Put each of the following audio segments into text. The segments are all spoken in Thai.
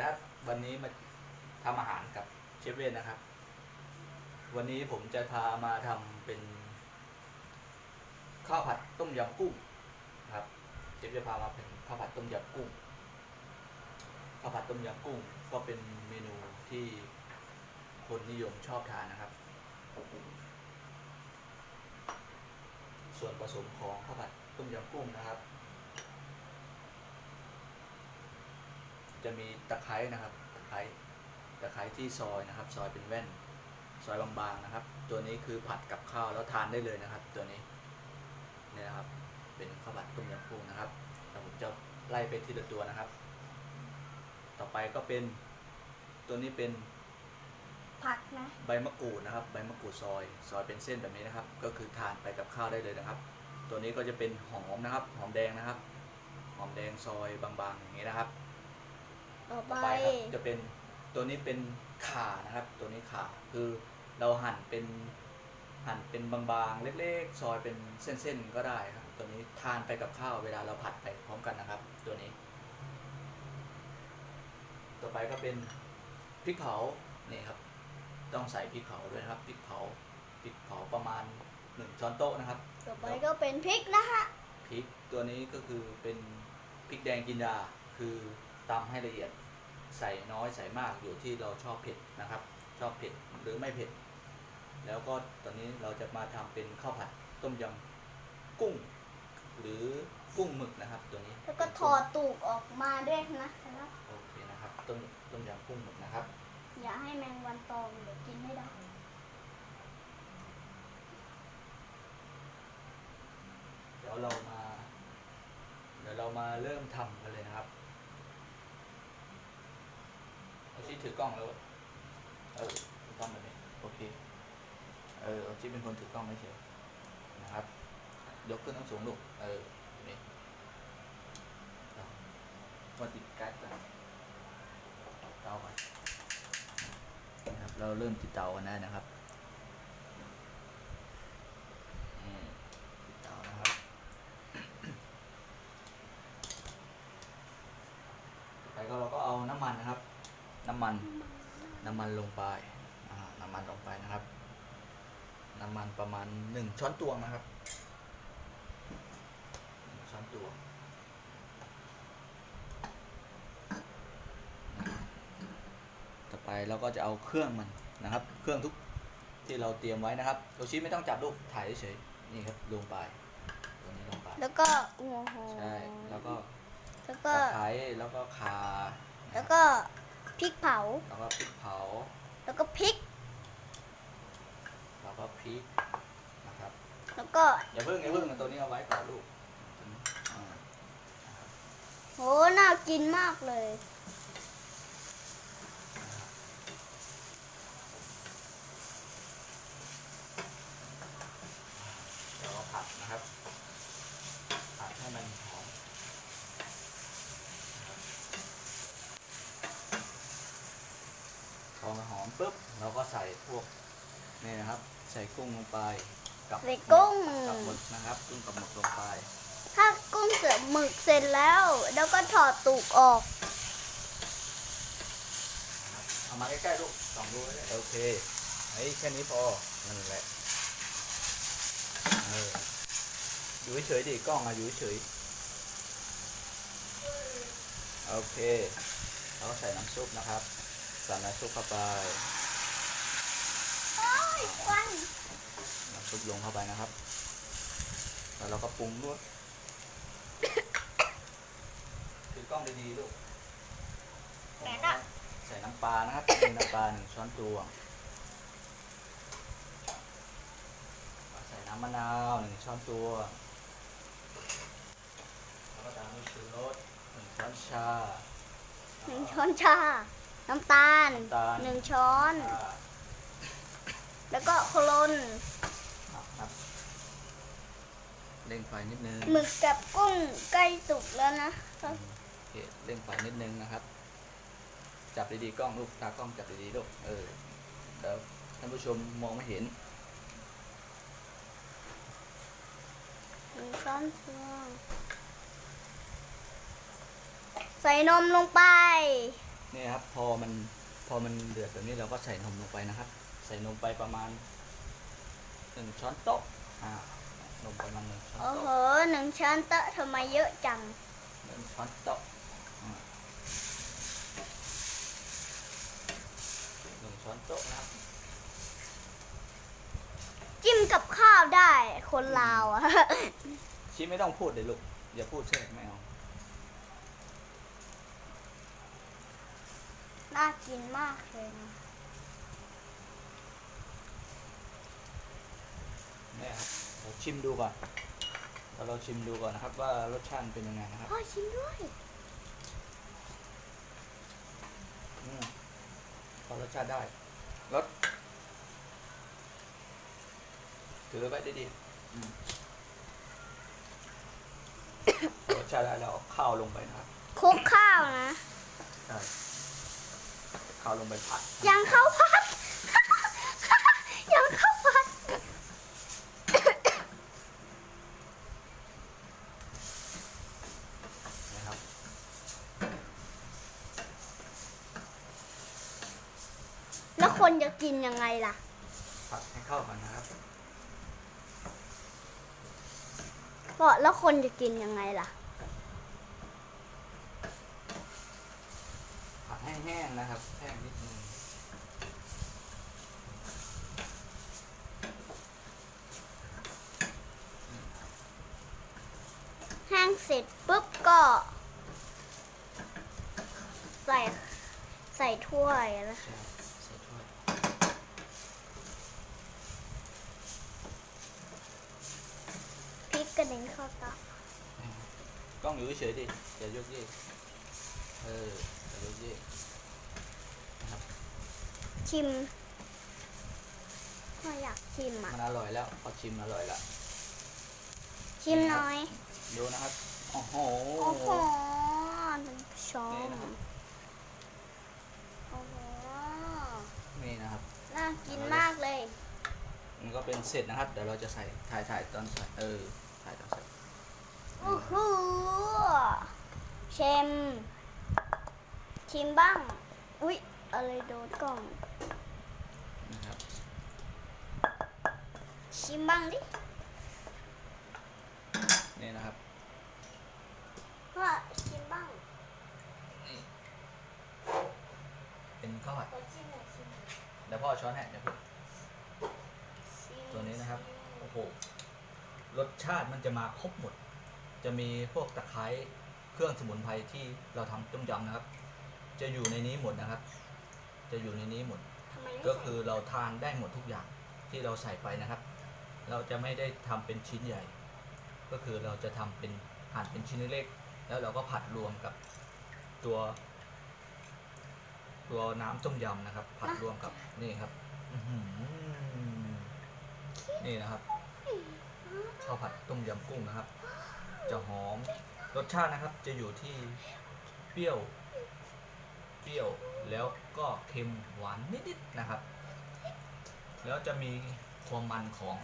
ดีครับ วันนี้มาทำอาหารกับเชฟเวนนะครับ วันนี้ผมจะพามาทำเป็น ข้าวผัดต้มยำกุ้งนะครับ เชฟจะพามาเป็นข้าวผัดต้มยำกุ้ง ข้าวผัดต้มยำกุ้ง ก็เป็นเมนูที่คนนิยมชอบทานนะครับ ส่วนผสมของข้าวผัดต้มยำกุ้งนะครับ จะมีตะไคร้นะครับตะไคร้ตะไคร้ที่ซอยนะครับ ซอยเป็นแว่น ซอยบางๆนะครับ ตัวนี้คือผัดกับข้าวแล้วทานได้เลยนะครับ ตัวนี้เนี่ยนะครับ เป็นข้าวผัดต้มยำกุ้งนะครับแต่ผมจะไล่ไปทีละตัวนะครับ ต่อไปก็เป็นตัวนี้เป็นผักนะใบมะกรูดนะครับ ใบมะกรูดซอย ซอยเป็นเส้นแบบนี้นะครับ ก็คือทานไปกับข้าวได้เลยนะครับ ตัวนี้ก็จะเป็นหอมนะครับ หอมแดงนะครับ หอมแดงซอยบางๆอย่างนี้นะครับ ต่อต่อไปไปครับจะเป็นตัวนี้เป็นข่านะครับ ตัวนี้ข่าคือเราหั่นเป็นหั่นเป็นบางๆ เล็กๆ ซอยเป็นเส้นๆก็ได้ครับ ตัวนี้ทานไปกับข้าวเวลาเราผัดไปพร้อมกันนะครับ ตัวนี้ ต่อไปก็เป็นพริกเผานี่ครับ ต้องใส่พริกเผาด้วยนะครับพริกเผาพริกเผาประมาณหนึ่งช้อนโต๊ะนะครับ ต่อไปก็เป็นพริกนะฮะพริกตัวนี้ก็คือเป็นพริกแดงจินดาคือ ตำให้ละเอียดใส่น้อยใส่มากอยู่ที่เราชอบเผ็ดนะครับ ชอบเผ็ดหรือไม่เผ็ด แล้วก็ตอนนี้เราจะมาทำเป็นข้าวผัดต้มยำกุ้ง หรือกุ้งหมึกนะครับ ตัวนี้แล้วก็ถอดตูกออกมาด้วยนะครับโอเคนะครับต้มต้มยำกุ้งหมึกนะครับ อย่าให้แมงวันตอมเดี๋ยวกินไม่ได้เดี๋ยวเรามา เดี๋ยวเรามาเริ่มทำกันเลยนะครับเอา ชิถือกล้องแล้ว เออถือกล้องแบบนี้โอเค เออชิเป็นคนถือกล้องไม่เฉยนะครับ ยกขึ้นต้องสูงลูก เออ นี่มาติดกัดกันเตาก่อนนะครับ เราเริ่มติดเตากันได้นะครับอืมติดเตานะครับ ต่อไปก็เราก็เอาน้ำมันนะครับ น้ำมันน้ำมันลงไปอ่าน้ำมันลงไปนะครับ น้ำมันประมาณหนึ่งช้อนตวงนะครับหนึ่งช้อนตวงต่อไปเราก็จะเอาเครื่องมันนะครับ เครื่องทุกที่เราเตรียมไว้นะครับโยชิไม่ต้องจับลูกถ่ายเฉยๆนี่ครับลงไปตัวนี้ลงไปแล้วก็โอ้โหใช่แล้วก็แล้วตะก็ไคร้แล้วก็ข่าแล้วก็ พริกเผา แล้วก็พริกเผา แล้วก็พริก แล้วก็พริกนะครับ แล้วก็อย่าเพิ่งอย่าเพิ่งตัวนี้เอาไว้ก่อนลูกอ่า โหน่ากินมากเลย เดี๋ยวเราผัดนะครับ ผัดให้มันหอมพอมันหอมปุ๊บเราก็ ใส่พวกนี่นะครับ ใส่กุ้งลงไปกับใส่กุ้ง กับหมึกนะครับกุ้งกับหมึกลงไป ถ้ากุ้งเสือหมึกเสร็จแล้ว แล้วก็ถอดตูกออก เอามาใกล้ๆลูกสองลูกโอเคไอ้ยแค่นี้พอนั่นแหละเอออยู่เฉยๆดิกล้องอะอยู่เฉยๆโอเคเราก็ใส่น้ำซุปนะครับใส่น้ำซุปเข้าไปโอ้ย ควันน้ำซุปลงเข้าไปนะครับ แล้วเราก็ปรุงด้วยถือกล้องดีๆลูกแม่น่ะ ใส่น้ำปลานะครับมีน้ำปลาหนึ่งช้อนตวง ใส่น้ำมะนาวหนึ่งช้อนตวง แล้วก็ตามด้วยชูรสหนึ่งช้อนชาหนึ่งช้อนชา น้ำตาลน้ำตาล หนึ่งช้อน อ่า แล้วก็โคลนครับเร่งไฟนิดนึงหมึกกับกุ้งใกล้สุกแล้วนะโอเคเร่งไฟนิดนึงนะครับ จับดีๆกล้องลูกตากล้องจับดีๆลูกเออเดี๋ยวท่านผู้ชมมองไม่เห็นหนึ่งช้อนตวงใส่นมลงไป นี่ครับ พอมันพอมันเดือดแบบนี้เราก็ใส่นมลงไปนะครับใส่นมไปประมาณหนึ่งช้อนโต๊ะอ่านมประมาณหนึ่งช้อนโอ้โหโต๊ะหนึ่งช้อนโต๊ะทำไมเยอะจัง หนึ่งช้อนโต๊ะอ่าหนึ่งช้อนโต๊ะนะครับจิ้มกับข้าวได้คนลาวอะ ชี้ไม่ต้องพูดเลยลูกอย่าพูดแทรกไม่เอาน่ากินมากเลยนะ เนี่ยครับเราชิมดูก่อนเราเราชิมดูก่อนนะครับ ว่ารสชาติเป็นยังไงนะครับพ่อชิมด้วยอืมพอรสชาติได้รสถือไว้ดีๆอืมรสชาติได้แล้วเอาข้าวลงไปนะครับคลุกข้าวนะใช่ข้าวลงไปผัด ยังข้าวผัด ยังข้าวผัด นะครับ แล้ว คนจะกินยังไงล่ะ ผัดให้เข้ากันนะครับก็แล้วคนจะกินยังไงล่ะ ผัดให้แห้งนะครับแห้งนิดนึงแห้งเสร็จปุ๊บก็ ใส่ใส่ถ้วยแล้ว ใช่ใส่ถ้วย พ ริกกระเด็นเข้าตากล้องอยู่เฉยดิอย่ายกเยกเอออย่ายกเยกนะครับชิมพออยากชิมอะ มันอร่อยแล้วพอชิมอร่อยล้วชิมหน่อย ดูนะครับโอ้โหโอ้โหท่านผู้ชนี่มนะครับโอ้โหนี่นะครับ น่ากินมากเลย มันก็เป็นเสร็จนะครับ เดี๋ยวเราจะใส่ถ่ายถ่ายตอนใส่เออายตอนใส่โอ้โหชิมชิมบ้าง อุ๊ย อะไรโดนกล่อง นะครับชิมบ้างดินี่นะครับว่าชิมบ้างนี่เป็นข้าวผัดขอชิมหน่อยชิมหน่อยเดี๋ยวพ่อช้อนให้เดี๋ยวพ่อชิมตัวนี้นะครับโอ้โห รสชาติมันจะมาครบหมด จะมีพวกตะไคร้เครื่องสมุนไพรที่เราทำต้มยำนะครับ จะอยู่ในนี้หมดนะครับ จะอยู่ในนี้หมด ทำไมไม่ก็ใส่คือเราทานได้หมดทุกอย่างที่เราใส่ไปนะครับ เราจะไม่ได้ทำเป็นชิ้นใหญ่ ก็คือเราจะทำเป็นหั่นเป็นชิ้นเล็กๆแล้วเราก็ผัดรวมกับตัว ตัวน้ำต้มยำนะครับ ผัดรวมกับนี่ครับ อื้อหือนี่นะครับ ข้าวผัดต้มยำกุ้งนะครับ จะหอมรสชาตินะครับจะอยู่ที่เปรี้ยว เปรี้ยวแล้วก็เค็มหวานนิดๆนะครับ แล้วจะมีความมันของ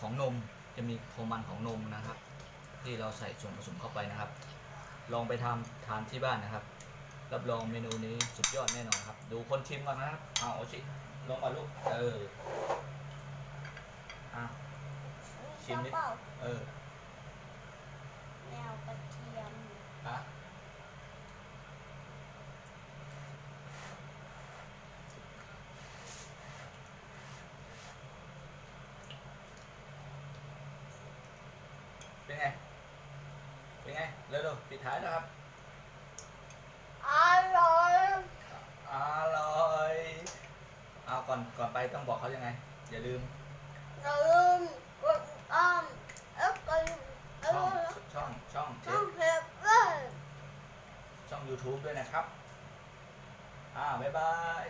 ของนมจะมีความมันของนมนะครับ ที่เราใส่ส่วนผสมเข้าไปนะครับ ลองไปทำทานที่บ้านนะครับ รับรองเมนูนี้สุดยอดแน่นอนครับ ดูคนชิมก่อนนะครับเอาโอชิลองมาลูกเออ ชิมนิดเปล่าเออแนวกระเทียมอะเป็นไง เป็นไง เร็วๆปิดท้ายนะครับ อร่อยอร่อยเอาก่อนก่อนไปต้องบอกเขายังไง อย่าลืมอย่าลืมกดติดตามแล้วก็แล้ ช่ ว อง ก็ ช่องช่องเช ช่อง ฟ เพจด้วย ช่อง YouTube ด้วยนะครับ อ่าบ๊ายบาย